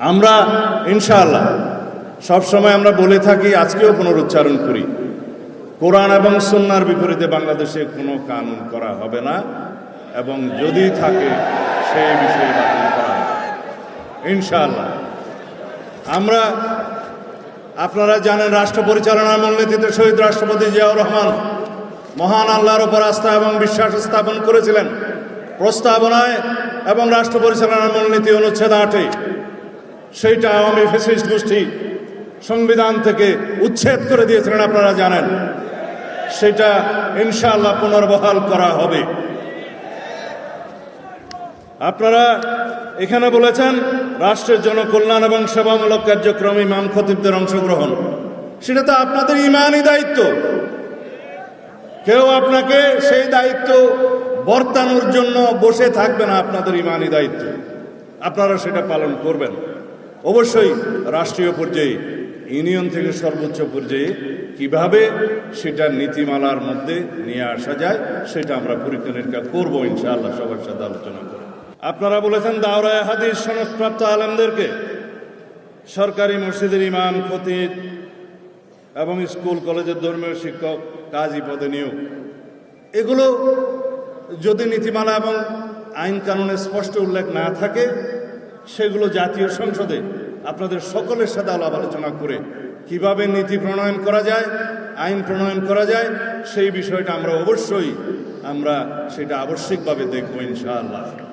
আমরা, ইনশাআল্লাহ সবসময় আমরা বলে থাকি, আজকেও পুনরুচ্চারণ করি। কোরআন এবং সুন্নার বিপরীতে বাংলাদেশে কোনো কানুন করা হবে না, এবং যদি থাকে, সেই বিষয়ে বাতিল করা হবে। ইনশাআল্লাহ। আমরা, আপনারা জানেন, রাষ্ট্র পরিচালনার মূলনীতিতে শহীদ রাষ্ট্রপতি জিয়াউর রহমান মহান আল্লাহর ওপর আস্থা এবং বিশ্বাস স্থাপন করেছিলেন। প্রস্তাবনায় এবং রাষ্ট্র পরিচালনার মূলনীতি অনুচ্ছেদ আটে সেইটা আওয়ামী ফেসিস্ট গোষ্ঠী সংবিধান থেকে উচ্ছেদ করে দিয়েছিলেন, আপনারা জানেন। সেটা ইনশাআল্লাহ পুনর্বহাল করা হবে। আপনারা এখানে বলেছেন, রাষ্ট্রের জনকল্যাণ এবং সেবামূলক কার্যক্রমে ইমাম খতিবদের অংশগ্রহণ। সেটা তো আপনাদের ইমানই দায়িত্ব। কেউ আপনাকে সেই দায়িত্ব বর্তানোর জন্য বসে থাকবে না, আপনাদের ইমানই দায়িত্ব। আপনারা সেটা পালন করবেন। অবশ্যই রাষ্ট্রীয় পর্যায়ে, ইউনিয়ন থেকে সর্বোচ্চ পর্যায়ে কীভাবে সেটা নীতিমালার মধ্যে নিয়ে আসা যায়, সেটা আমরা পরীক্ষা নিরীক্ষা করব, ইনশাআল্লাহ সবার সাথে আলোচনা করে আপনারা বলেছেন দাওরায় হাদিস সনদপ্রাপ্ত আলেমদেরকে, সরকারি মসজিদের ইমাম, খতিব এবং স্কুল, কলেজের ধর্মীয় শিক্ষক, কাজী পদে নিয়োগ। এগুলো যদি নীতিমালা এবং আইন কানুনে স্পষ্ট উল্লেখ না থাকে সেগুলো জাতীয় সংসদে আপনাদের সকলের সাথে আলাপ আলোচনা করে কীভাবে নীতি প্রণয়ন করা যায়, আইন প্রণয়ন করা যায়, সেই বিষয়টা আমরা অবশ্যই, আমরা সেটা আবশ্যিকভাবে দেখব ইনশাআল্লাহ।